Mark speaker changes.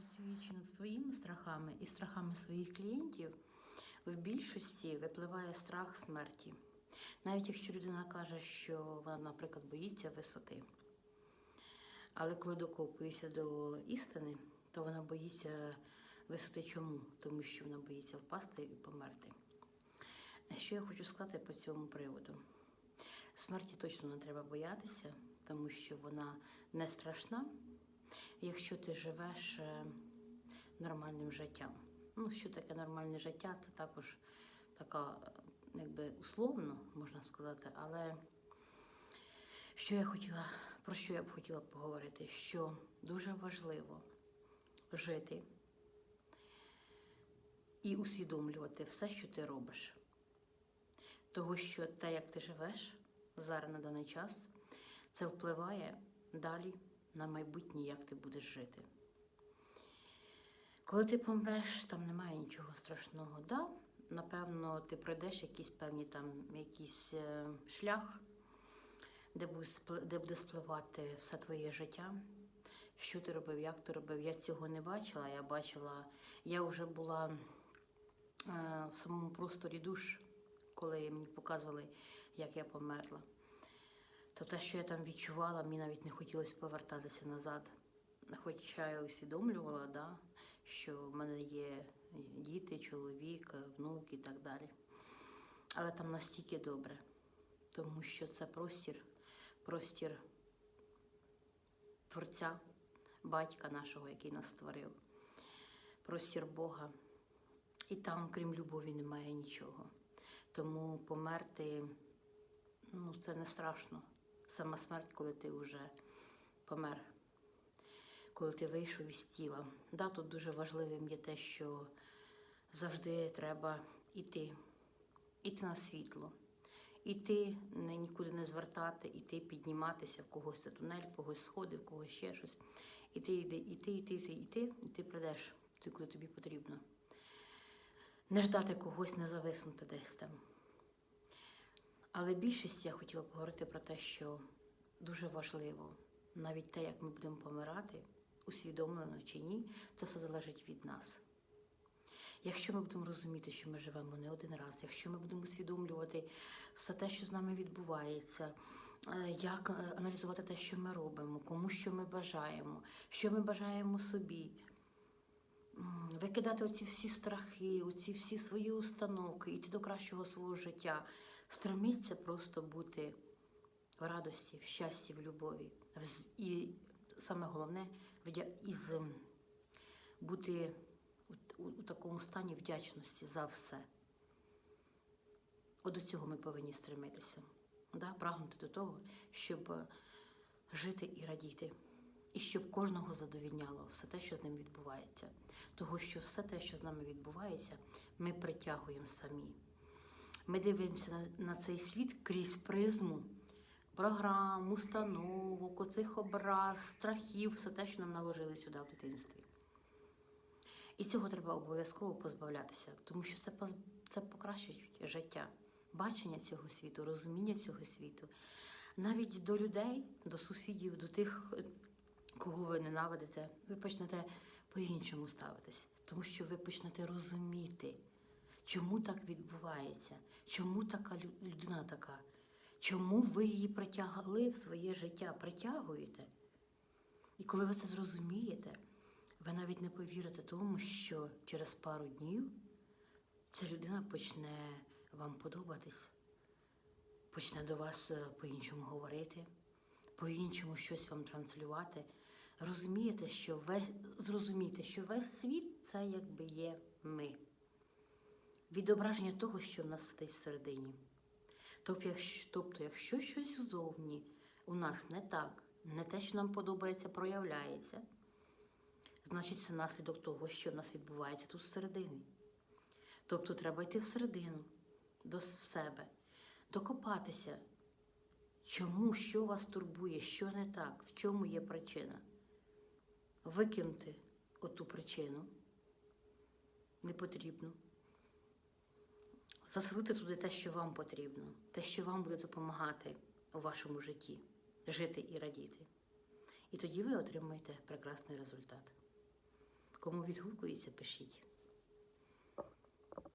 Speaker 1: Працюючи над своїми страхами і страхами своїх клієнтів, в більшості випливає страх смерті. Навіть якщо людина каже, що вона, наприклад, боїться висоти. Але коли докопується до істини, то вона боїться висоти чому? Тому що вона боїться впасти і померти. Що я хочу сказати по цьому приводу? Смерті точно не треба боятися, тому що вона не страшна, якщо ти живеш е, нормальним життям. Ну, що таке нормальне життя, це також така, якби условно можна сказати, але що я хотіла, про що я б хотіла поговорити? Що дуже важливо жити і усвідомлювати все, що ти робиш. Того, що те, як ти живеш зараз на даний час, це впливає далі на майбутнє, як ти будеш жити. Коли ти помреш, там немає нічого страшного. Да, напевно, ти пройдеш якийсь певний там якийсь е, шлях, де буде, де буде спливати все твоє життя. Що ти робив, як ти робив? Я цього не бачила. Я бачила, я вже була е, в самому просторі душ, коли мені показували, як я померла. То те, що я там відчувала, мені навіть не хотілося повертатися назад. Хоча я усвідомлювала, да, що в мене є діти, чоловік, внук і так далі. Але там настільки добре, тому що це простір, простір Творця, батька нашого, який нас створив, простір Бога. І там, крім любові, немає нічого. Тому померти ну, це не страшно. Сама смерть, коли ти вже помер, коли ти вийшов із тіла. Да, тут дуже важливим є те, що завжди треба йти, іти на світло, іти, нікуди не звертати, іти підніматися, в когось це тунель, в когось сходи, в когось ще щось. Іти, іти, іти, іти, іти, іти, і ти прийдеш туди, куди тобі потрібно. Не ждати когось, не зависнути десь там. Але більшість я хотіла поговорити про те, що дуже важливо, навіть те, як ми будемо помирати, усвідомлено чи ні, це все залежить від нас. Якщо ми будемо розуміти, що ми живемо не один раз, якщо ми будемо усвідомлювати все те, що з нами відбувається, е, як е, аналізувати те, що ми робимо, кому що ми бажаємо, що ми бажаємо собі, викидати оці всі страхи, оці всі свої установки, йти до кращого свого життя, стреміться просто бути в радості, в щасті, в любові. І саме головне із бути у, у, у такому стані вдячності за все. От до цього ми повинні стремитися, да? прагнути до того, щоб е, жити і радіти. І щоб кожного задовільняло все те, що з ним відбувається. Того, що все те, що з нами відбувається, ми притягуємо самі. Ми дивимося на, цей світ крізь призму програм, установок, оцих образ, страхів, все те, що нам наложили сюди в дитинстві. І цього треба обов'язково позбавлятися, тому що це, це покращить життя, бачення цього світу, розуміння цього світу. Навіть до людей, до сусідів, до тих, кого ви ненавидите, ви почнете по-іншому ставитись, тому що ви почнете розуміти, чому так відбувається, чому така людина така, чому ви її притягли в своє життя, притягуєте. І коли ви це зрозумієте, ви навіть не повірите тому, що через пару днів ця людина почне вам подобатись, почне до вас е, по-іншому говорити, по-іншому щось вам транслювати. Розумієте, що весь, зрозумійте, що весь світ це якби є ми. Відображення того, що в нас десь всередині. Тобто, тобто, якщо щось ззовні у нас не так, не те, що нам подобається, проявляється, значить це наслідок того, що в нас відбувається тут всередині. Тобто треба йти всередину, до себе, докопатися, чому, що вас турбує, що не так, в чому є причина. Викинути оту причину непотрібну. Заселити туди те, що вам потрібно, те, що вам буде допомагати у вашому житті, жити і радіти. І тоді ви отримаєте прекрасний результат. Кому відгукується, пишіть.